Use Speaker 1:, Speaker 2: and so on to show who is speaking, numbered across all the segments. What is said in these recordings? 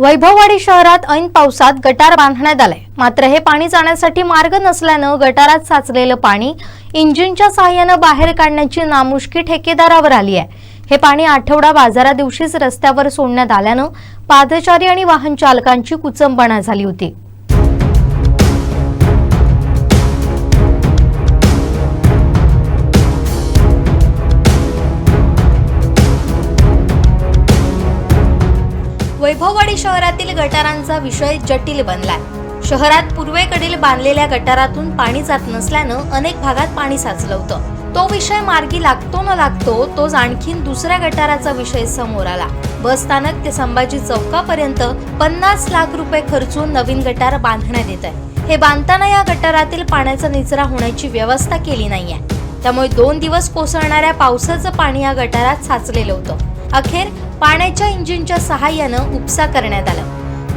Speaker 1: वैभववाडी शहरात ऐन पावसात गटार बांधण्यात आलंय. मात्र हे पाणी जाण्यासाठी मार्ग नसल्यानं गटारात साचलेलं पाणी इंजिनच्या सहाय्यानं बाहेर काढण्याची नामुष्की ठेकेदारावर आली आहे. हे पाणी आठवडा बाजारा दिवशीच रस्त्यावर सोडण्यात आल्यानं पादचारी आणि वाहन चालकांची कुचंबणा झाली होती. वैभववाडी शहरातील गटारांचा विषय जटिल बनलाय. शहरात पूर्वेकडील बांधलेल्या गटारातून पाणी जात नसल्यानं अनेक भागात पाणी साचलं होतं. तो विषय मार्गी लागतो न लागतो तोच आणखीन दुसऱ्या गटाराचा विषय समोर आला. बस स्थानक ते संभाजी चौकापर्यंत पन्नास लाख रुपये खर्चून नवीन गटार बांधण्यात येत आहे हे बांधताना या गटारातील पाण्याचा निचरा होण्याची व्यवस्था केली नाहीये. त्यामुळे दोन दिवस कोसळणाऱ्या पावसाचं पाणी या गटारात साचलेलं होतं. अखेर पाण्याच्या इंजिनच्या सहाय्यानं उपसा करण्यात आला.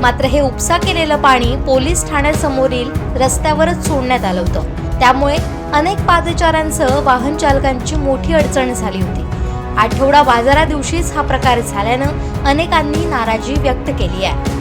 Speaker 1: मात्र हे उपसा केलेलं पाणी पोलीस ठाण्यासमोरील रस्त्यावरच सोडण्यात आलं होतं. त्यामुळे अनेक पादचाऱ्यांसह वाहन चालकांची मोठी अडचण झाली होती. आठवडा बाजारा दिवशीच हा प्रकार झाल्यानं अनेकांनी नाराजी व्यक्त केली आहे.